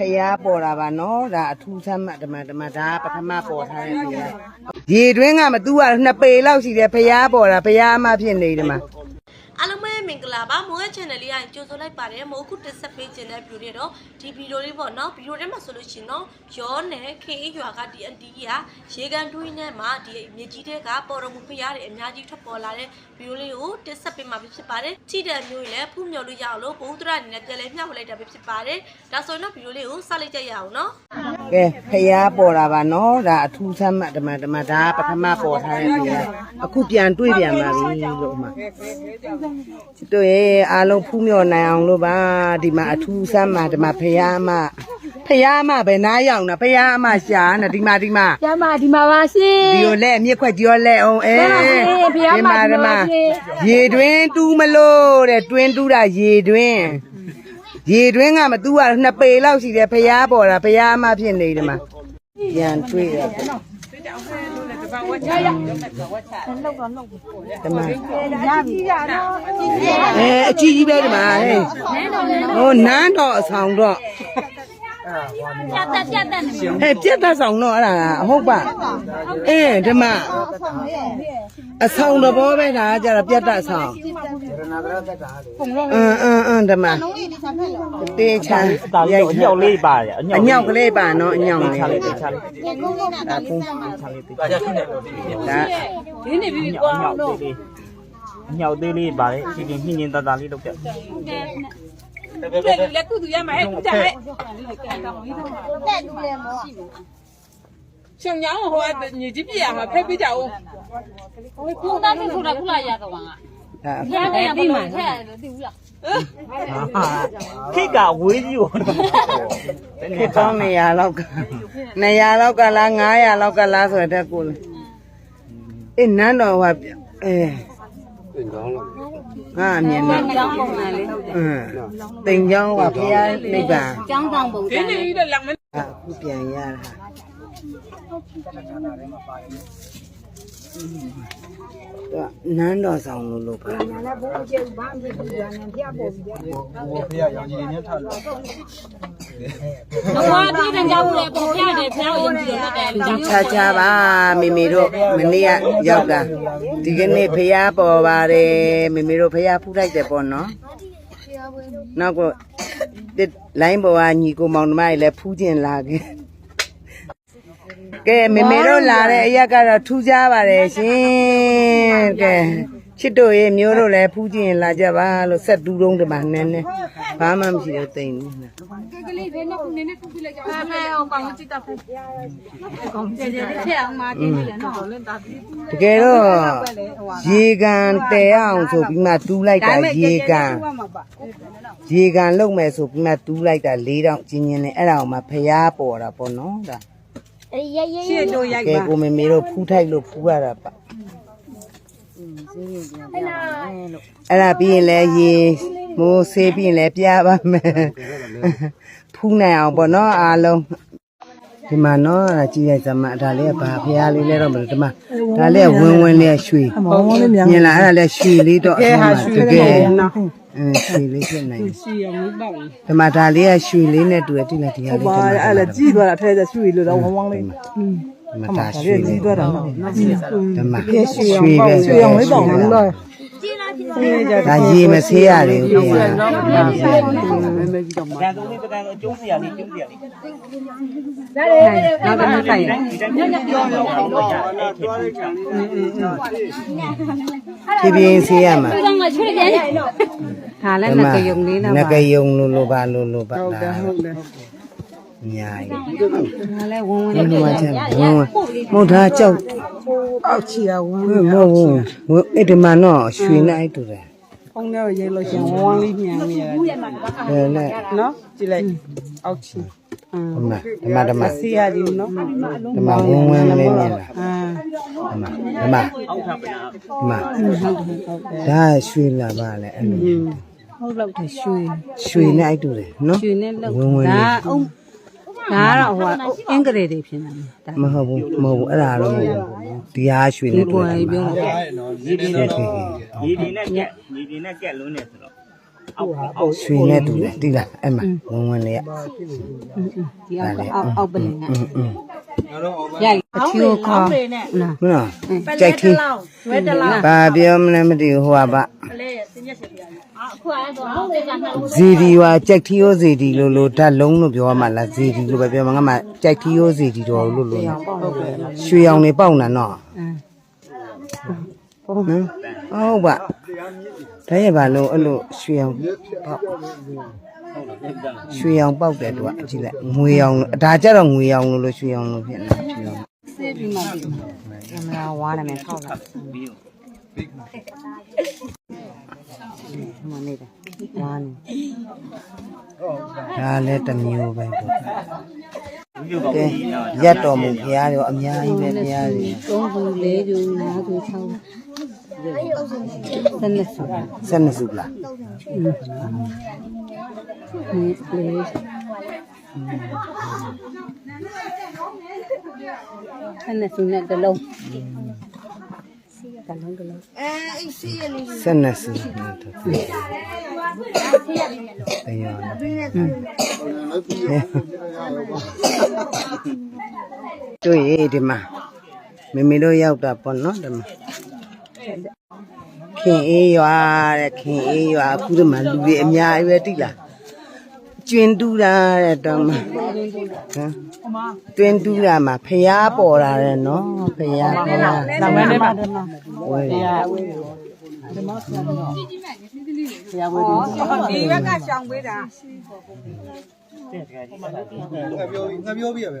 ဖျားပေါ်တာပါနော်ဒါအထူးဆမ်းမဓမ္မဓမ္မဒါပထမပေါ်ထားတဲ့ဖျားရေတွင်းကမသူကနှစ်ပေလောက်ရှိတယ်ဖျားပေါ်တာဖျားအမဖြစ်နေတယ်မှာ အားလုံးပဲမင်္ဂလာပါမိုးရဲ့ channel လေးကကြိုဆိုလိုက်ပါတယ်မိုးခုတက်ဆက်ပေးခြင်းတဲ့ video တွေတော့ဒီ video လေးပေါ့နော် video ထဲမှာဆိုလို့ရှိရင်တော့ရောနဲ့ KA ရွာကဒီအန်တီကြီးကရေကန်တွင်းနဲ့မှာဒီမြေကြီးတဲ့ကပေါ်တော်မူဖရားတွေအများကြီးထွက်ပေါ်လာတဲ့ video လေးကိုတက်ဆက်ပေးမှာဖြစ်ပါတယ်ချီတဲ့မျိုးကြီးလည်းဖူးမြော်လို့ရအောင်လို့ဘုံဒရအနေနဲ့ပြန်လဲမျှဝေလိုက်တာပဲဖြစ်ပါတယ်ဒါဆိုရင်တော့ video လေးကိုစလိုက်ကြရအောင်နော် ကဲဖျားပေါ်တာပါနော်ဒါအထူးဆမ်းမဓမ္မဓမ္မဒါပထမပေါ်ထားတဲ့ဖျားအခုပြန်တွေ့ပြန်ပါပြီလို့မှတို့ရဲ့အားလုံးဖူးမြော်နိုင်အောင်လို့ပါဒီမှာအထူးဆမ်းမဓမ္မဖျားအမဖျားအမပဲနားရောက်တာဖျားအမရှာနေဒီမှာဒီမှာကျမဒီမှာပါရှင်ဒီကိုလက်အမြစ်ခွက်ဒီရောလက်အောင်အဲဘယ်မှာလဲဘုရားမှာဒီမှာရှင်ရေတွင်းတူးမလို့တဲ့တွင်းတူးတာရေတွင်း ရေတွင်းကမသူကနှစ်ပေလောက်ရှိတယ်ဖျားပေါ်တာဖျားအမဖြစ်နေတယ်မှာပြန်တွေ့ရဒီမှာရပြီရတော့အဲအကြီးကြီးပဲဒီမှာဟဲ့ဟိုနန်းတော်အဆောင်တော့ ပြတ်တက်ပြတ်တက်နေဟဲ့ပြတ်သက်ဆောင်တော့အဲ့ဒါအဟုတ်ပါအဲဒီမှာအဆောင်တဘောပဲဒါကကြတော့ပြတ်သက်ဆောင်အင်းအင်းအင်းဒီမှာတေးချာဒါရိုလေးက်အညောက်လေးပါတယ်အညောအက်ညောက်ကလေးပါနော်အညောက်ချာလေးလေးချာလေးဒါပူချာလေးဒါကြည့်နေလို့ဒီဒါဒီနေပြီအညောက်အညောက်သေးလေးအညောက်သေးလေးပါတယ်ဒီပြင်မြင့်မြင့်တတလေးလုပ်ပြ လက်ကုသူရမှာဟဲ့ကုကြဟဲ့ရှင်ညောင်းဟိုညကြီးပြရမှာဖက်ပြကြအောင်ခုသားကခုလာခုလာရတော့ပါဒါငါရတယ်ဒီမှာထက်သိဘူးလားခိကဝေးကြီးကိုခေတ်ပေါင်း200လောက်က200လောက်ကလား900လောက်ကလားဆိုတဲ့ကိုလေအေးနန်းတော်ဟာအဲတင်ကြောင်းလောက် ငါအမြင်နဲ့ကျောင်းပုံစံလေးအင်းတင်ကြောင်းကဘုရားနိဗ္ဗာန်ကျောင်းဆောင်ပုံစံလေးအခုပြန်ရတာ ဒါနန်းတော်ဆောင်လို့လို့ပါဘဝတည်တဲ့ကြောင်းလေးပုံပြတယ်ဖျောင်းရင်ကြည့်ရတယ်လူချာချာပါမိမိတို့မနေ့ကရောက်တာဒီကနေ့ဖះပေါ်ပါတယ်မိမိတို့ဖះဖူးလိုက်တယ်ပေါ့နော်နောက်ကလိုင်းပေါ်ကညီကိုမောင်နှမတွေလည်းဖူးကျင်လာခဲ့ ကဲမိမိတို့လာတဲ့အရက်ကတော့ထူးခြားပါတယ်ရှင်ကဲချစ်တို့ရဲ့မျိုးတို့လည်းဖူးကျင်လာကြပါလို့ဆက်တူးတုံးတမနဲ့နဲ့ဘာမှမရှိတော့တိမ်နေလားကလေးဘယ်နဲ့ခုနေနေခုပြလိုက်ကြပါမယ်အောင်ကောင်းကြည့်တာဖက်ကောင်းကြည့်တယ်ဖက်အောင်မကြည့်နေတယ်နော်လင်းတာတကယ်တော့ရေကန်တဲအောင်ဆိုပြီးမှတူးလိုက်တာရေကန်ရေကန်လုံမယ်ဆိုပြီးမှတူးလိုက်တာ၄တောင်ကျင်းချင်းနဲ့အဲ့ဒါအောင်မှဖျားပေါ်တာပေါ့နော်ဒါ အေးရရရတို့ရိုက်ကဲကိုမေမေတို့ဖူးထိုက်လို့ဖူးရတာပါအဲ့ဒါပြီးရင်လည်းရေမိုးဆေးပြီးရင်လည်းပြပါမယ်ဖူးနိုင်အောင်ပေါ့နော်အားလုံး ဒီမှာနော်အဲ့ဒါကြည့်ရစမ်းမဒါလေးကဘာဖျားလေးလဲတော့မလို့ဒီမှာဒါလေးကဝင်းဝင်းလေးကရွှေမြင်လားအဲ့ဒါလေးရွှေလေးတော့အဲ့ဒါတကယ်နော်အင်းရွှေလေးဖြစ်နိုင်တယ်ရှိအောင်လို့ပေါ့လေဒီမှာဒါလေးကရွှေလေးနဲ့တူတယ်တိလာဒီဟာလေးပါအဲ့လေကြီးသွားတာထဲကျရွှေလို့တော့ဝဝန်းလေးဒီမှာဒါရွှေကြီးလေးသွားတာနော်ဒီမှာရွှေရွှေပဲရွှေအောင်လေးပေါ့နော် ဒါရေမဆေးရတယ်ဦးပြန်မမေကြီးတော့မှာဒါသုံးလေးတကန်အကျုံးစရာလေးကျုံးစရာလေးနောက်တော့ဆိုင်ရဒီတိုင်းပြောတော့တော့ရတယ်အဲ့ဒီဖြည်းဖြည်းဆေးရမှာတော့ငါချွေးတယ်ဒါလည်းငကယုံလေးလားငကယုံလို့လို့ပါလို့လို့ပါဟုတ်တယ်ဟုတ်တယ် ညာရီဒါလည်းဝန်းဝန်းဘယ်လိုမှချက်ဘုံမဟုတ်တာကြောက်အောက်ချီအောင်ဝန်းမဟုတ်ဘူးအဲ့ဒီမှာတော့ရွှေနဲ့အဲ့တူတယ်ဖုန်းထဲရေးလို့ရှင်ဝဝန်းလေးမြန်နေရတယ်ဘယ်နဲ့နော်ကြည့်လိုက်အောက်ချီအင်းဒီမှာဒီမှာဒီမှာစီရည်နော်ဒီမှာဝင်းဝင်းလေးမြင်လားအင်းဒီမှာဒီမှာအောက်ထပ်ပနာဒီမှာဒါရွှေလာပါလေအဲ့လိုဟုတ်တော့တယ်ရွှေရွှေနဲ့အဲ့တူတယ်နော်ရွှေနဲ့လောက်ဝင်းဝင်းလေးဒါအုံး ဒါကတော့ဟိုကအင်္ဂလိပ်တွေဖြစ်နေတယ်မဟုတ်ဘူးမဟုတ်ဘူးအဲ့ဒါတော့မဟုတ်ဘူးတရားရွှေနဲ့တွေ့တယ်ပြောတာညီဒီနဲ့ညီဒီနဲ့ကက်ညီဒီနဲ့ကက်လုံးနဲ့ဆိုတော့အောက်ရွှေနဲ့တူတယ်တိလားအဲ့မှာဝင်ဝင်လေးကဒီအောက်အောက်ပလင်ကရိုက်အချိုးခေါင်းနော်နော်ကြိုက်ထီးဝဲတလောက်ဘာပြောမလဲမသိဘူးဟိုကပါအလဲစင်းရက်စရာ အခုအဲ့တော့ဟုတ်တယ်ကနှလုံးဇီဒီဟာကြိုက်ထီရောဇီဒီလို့လို့ဓာတ်လုံးလို့ပြောရမှာလားဇီဒီလို့ပဲပြောမှာငါမှကြိုက်ထီရောဇီဒီတော်လို့လို့ရွှေရောင်နေပေါက်နေတော့အင်းဟုတ်နော်ဟုတ်ပါဒါရပါလို့အဲ့လိုရွှေရောင်ပေါက်ရွှေရောင်ပေါက်တယ်သူကကြည့်လိုက်ငွေရောင်လို့ဒါကြတော့ငွေရောင်လို့လို့ရွှေရောင်လို့ဖြစ်နေတာရွှေရောင်စေးပြီးမှပြီကင်မရာဝါနာမယ်ထောက်လိုက် မနေတယ်ဝါနေဒါလည်းတစ်မျိုးပဲပေါ့ပြုတ်ကောင်းကဲကြီးနော်ရက်တော်မူဘုရားရောအများကြီးပဲဘုရားကြီးသုံးခုလေးခုနားခု၆ခုတနစ်စုဆက်နှစ်စုလားလေးတနစ်စုနဲ့တလုံး တလုံးတလုံးဆက်နှစ်စုတရားတို့ရေဒီမှာမမေတို့ရောက်တာပေါ့နော်ဒီမှာခင်အေးရွာတဲ့ခင်အေးရွာအခုဒီမှာလူတွေအများကြီးပဲတိလား ကျွင်းတူးတာတဲ့တော့မှာဟမ်တွင်းတူးတာမှာဖျားပေါ်တာတဲ့နော်ဖျားဖျားနောက်မနေ့မှတည်းမှဝဲတရားဝေးတရားဝေးဒီဘက်ကရှောင်ပေးတာဖျားပဲ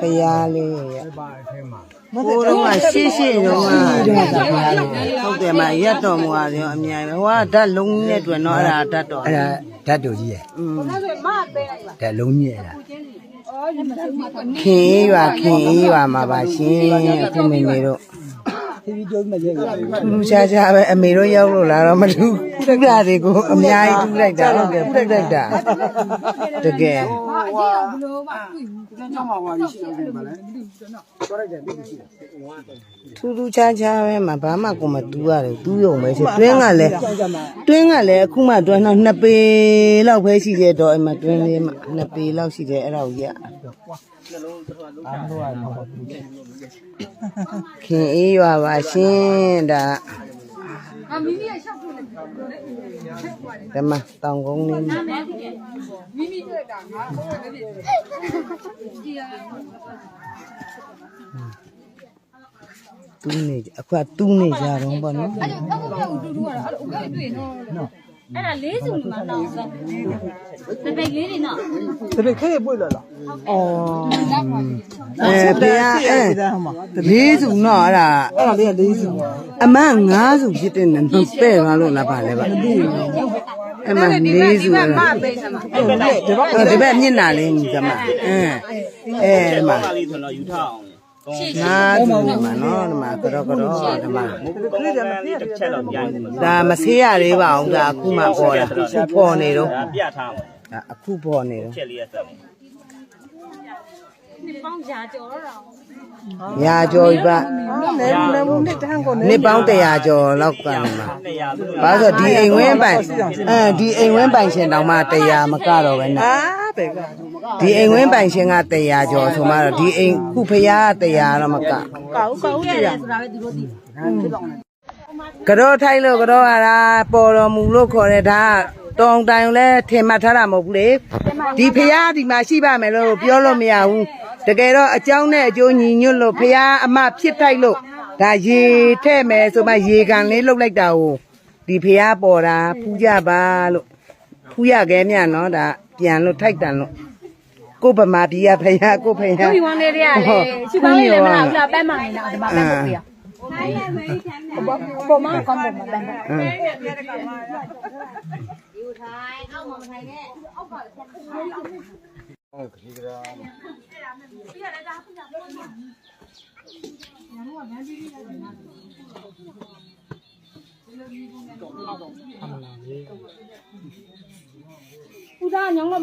ဖျားလေးရဘိုးတော့ကရှေ့ရှေ့တော့ကဟုတ်တယ်မရက်တော်မူပါရောအများကြီးပဲဟိုကဓာတ်လုံးကြီးနဲ့တွေ့နော်အဲ့ဒါဓာတ်တော်အဲ့ဒါဓာတ်တူကြီးရဲ့อืมဓာတ်လုံးကြီးရဲ့လားခင်အေးရွာခင်အေးရွာမှာပါရှင်အခုမေမေတို့လူချာချာပဲအမေတို့ရောက်လို့လာတော့မလူတူတာတွေကိုအများကြီးတူလိုက်တာဟုတ်ကဲ့ဖက်လိုက်တာတကယ် ထူးထူးခြားခြားပဲမှာဘာမှကိုမတူရတယ်တူးရုံပဲရှိတွင်းကလည်းတွင်းကလည်းအခုမှတွင်းတော့နှစ်ပေလောက်ပဲရှိတဲ့တော့အဲ့မှာတွင်းလေးမှာနှစ်ပေလောက်ရှိတယ်အဲ့ဒါကိုရခင်အေးရွာပါရှင်ဒါအမီမီရှောက်ထု တ်တယ်ဓမ္မတောင်ကုန်းလေးမိမိတွေ့တာငါဟိုလည်းတူးနေကြအခုကတူးနေကြတော့ဗောနော်အဲ့ ဒါလေးစုမှာတော့စတပိတ်လေးတွေနော်အဲဖေကအဲလေးစုနော်အဲ့ဒါအဲ့ဒါလေးကလေးစုအမန်ငါးစုဖြစ်တဲ့နဲ့ပဲ့သွားလို့လားပါလဲပါအမန်လေးစုလားအဲ့ဒီဘက်မျက်နှာလေးမြည်သမားအဲအဲဒီမှာပါလေးဆိုတော့ယူထားအောင် ကောင်းငါးစုဒီမှာနော်ဒီမှာကတော့ကတော့ဒီမှာမဟုတ်ဘူးကောင်းလေးတစ်ချက်တော့ပြန်နေမှာဒါမဆေးရသေးပါအောင်ဒါအခုမှပေါ်တာအခုပေါ်နေတော့ဒါပြထားမှာဒါအခုပေါ်နေတော့ချက်လေးရဆက်မယ်နှစ်ပေါင်းကြာကြော်တော့ တာညာကျော်ပြီပါနှစ်ပေါင်း100ကျော်လောက်ကနေမှာ200ဘူးဘာလို့ဆိုဒီအိမ်ဝင်းပိုင်အဲဒီအိမ်ဝင်းပိုင်ရှင်တောင်မှ100မကတော့ပဲနဲ့ဒီအိမ်ဝင်းပိုင်ရှင်က100ကျော်ဆိုမှတော့ဒီအိမ်ခုဖရားက100တော့မကရတယ်ဆိုတာပဲသူတို့သိကတော့ထိုက်လို့ကတော့ဟာလားပေါ်တော်မူလို့ခေါ်တယ်ဒါကတောင်တိုင်လဲထင်မှတ်ထားတာမဟုတ်ဘူးလေဒီဖရားဒီမှာရှိပါမယ်လို့ပြောလို့မရဘူး တကယ်တော့အကြောင်းနဲ့အကျိုးညီညွတ်လို့ဖရာအမဖြစ်ထိုက်လို့ဒါရေထဲ့မယ်ဆိုမှရေကန်လေးလှုပ်လိုက်တာကိုဒီဖရာပေါ်တာဖူးကြပါလို့ဖူးရခဲ့မြနော်ဒါပြန်လို့ထိုက်တန်လို့ကိုဗမာပြည်ကဖရာကိုဖရာတို့ဒီဝန်လေးတွေကလေရှူကောင်းလေးလည်းမလားလားပန်းမနေတာဒီမှာပန်းပုတ်ပြရပေါ်မှာကောင်းပေါ်မှာပန်းပါဒီထိုင်အောက်မှာမထိုင်နဲ့အောက်ကလည်း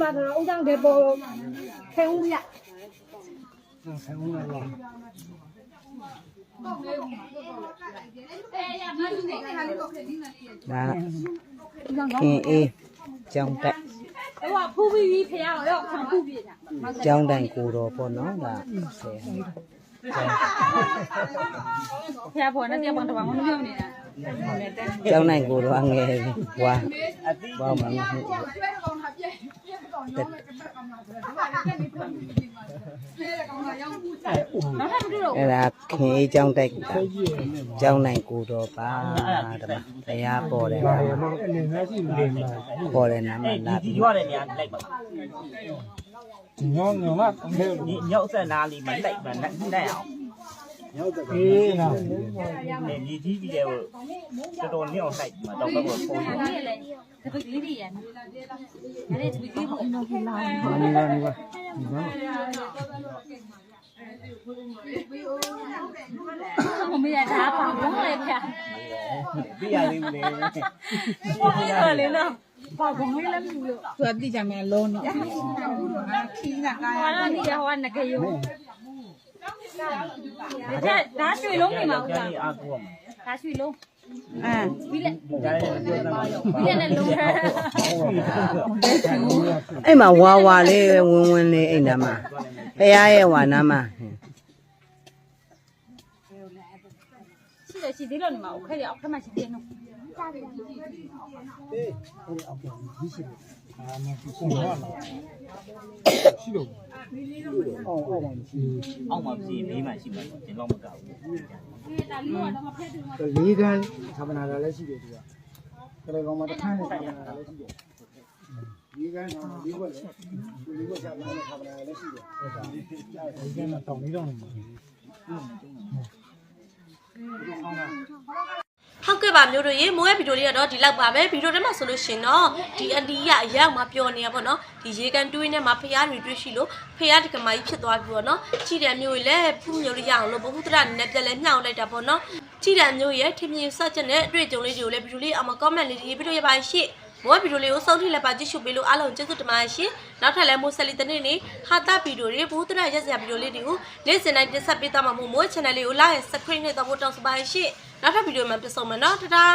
မှာဆိုတော့ဦးသားဒေပေါ်ခဲဦးရဒါခင်အေးကြောင်းတက် ဟိုကဖူးပြီးပြီးဖះတော့ဆံဖူးပြေတာကြောင်းတိုင်ကိုတော်ပေါ့နော်ဒါဆယ်ဖះပေါ်နဲ့ပြပေါ်တော့ဘာမှမပြောနေတာကြောင်းတိုင်ကိုတော်အငယ်ဝါဝါမမဟုတ်နောက်ထပ်မတွေ့တော့ အဲ့ဒါခင်အေးကြောင်းတိုက်ကကြောင်းတိုင်ကိုတော်ပါတမတရားပေါ်တယ်ပေါ်တယ်နာမအဲ့ဒီလာဒီပြီးရွာတဲ့နေရာလိုက်ပါညောင်းညောင်းမအမေဒီညောက်ဆက်နားလေးမလိုက်ပါနဲ့နဲ့အောင် အေးနော်ဒီဒီကြီးကြီးတဲ့ဟိုတော်တော်လင်းအောင်လိုက်မှာတော့ဘက်ကိုဖုန်းဒီလေတပိတ်လေးတွေရနော်အဲ့ဒီတပိတ်လေးပေါ်တော့လာနေပါနေပါမမရတာပါဘောလေဖះပြရလေးလေဟုတ်လေနော်ဘာဘုံလေးလည်းမလို့သူကတိကြမယ်လုံးနေဟောတော့ဒီဟောနကယော ဒါဒါရွှေလုံးနေမှာဦးကြာသားကြီးအားကိုးမှာဒါရွှေလုံးအဲပြီးလက်ဒါလည်းပြောသားမှာပြီးလက်နဲ့လုံးထားအဲ့မှာဝါဝါလေးဝင်းဝင်းလေးအဲ့နာမှာဖះရဲ့ဝါနာမှာရှိတယ်ရှိသေးလို့နေမှာဦးခဲရအောက်ထပ်မှာရှိသေးနော် အောက်မှာပြည်လေးမှရှိမှာဒီလောက်မကောက်ဘူးလေးကန်းသာပနာတာလည်းရှိတယ်သူကကလေးကောင်မတစ်ခါနဲ့သာပနာတာလည်းရှိတယ်လေးကန်းလေးဘက်လေလေးဘက်သာပနာသာပနာလည်းရှိတယ်ဟုတ်ကဲ့လေးကန်းတော့တောင်းနေတော့နေမှာဟုတ် ကဲ့ပါမျိုးတို့ရေမိုးရဲ့ဗီဒီယိုလေးကတော့ဒီလောက်ပါပဲဗီဒီယိုထဲမှာဆိုလို့ရှင်တော့ဒီအန်တီကအရောက်မှာပျော်နေရပါတော့ဒီရေကန်တွေးနဲ့မှာဖះတွေတွေ့ရှိလို့ဖះဒီကမာကြီးဖြစ်သွားပြီပေါ့နော်ကြည်တယ်မျိုးကြီးလည်းဖူးမျိုးလေးရအောင်လို့ဘဟုတရအနေနဲ့ပြန်လဲမျှောင်းလိုက်တာပေါ့နော်ကြည်တယ်မျိုးရဲ့ထင်မြင်စချက်နဲ့အတွေ့အကြုံလေးတွေကိုလည်းဗီဒီယိုလေးအောက်မှာ comment လေးရေးပြီးတော့ရပါရှိ မိုးဗီဒီယိုလေးကိုစောင့်ထိလည်းပါကြည့်ရှုပေးလို့အားလုံးကျေးဇူးတင်ပါတယ်ရှင်နောက်ထပ်လည်းမိုးဆက်လီတနေ့နေ့ဟာတာဗီဒီယိုတွေဘဟုတရရက်စရာဗီဒီယိုလေးတွေကိုနေ့စဉ်တိုင်းတင်ဆက်ပေးသွားမှာမို့မိုး channel လေးကို like and subscribe နဲ့တော့ပို့တောင်းစပါရှင်နောက်ထပ်ဗီဒီယိုမှာပြန်ဆုံမယ်နော်တဒါ